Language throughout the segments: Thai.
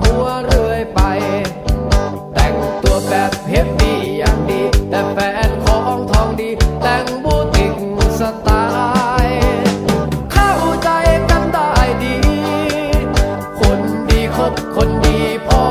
หัวเรื่อยไป แต่งตัวแบบเฮฟวี่อย่างดี แต่แฟนของทองดี แต่งบูติกสไตล์เข้าใจกันได้ดี คนดีคบคนดีพอ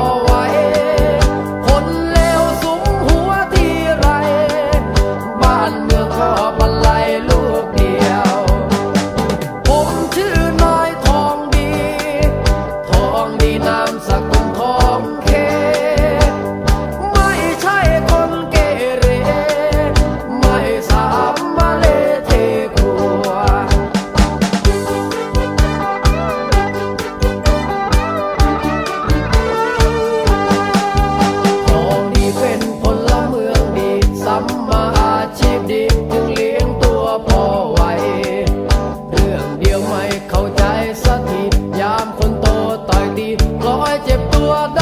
ทียามคนโตต่อยตีร้อยเจ็บตัวได้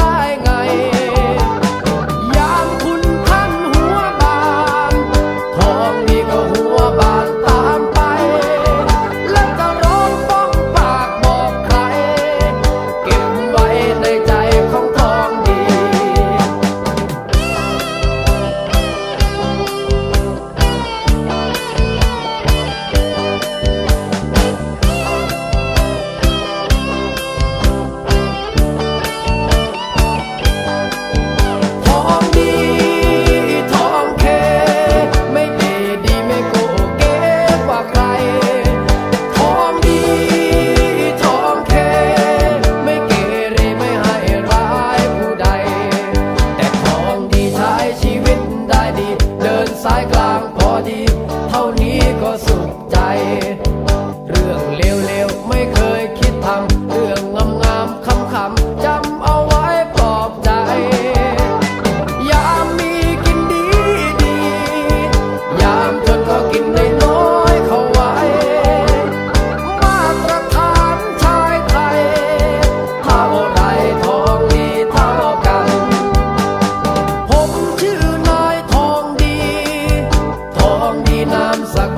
cycle.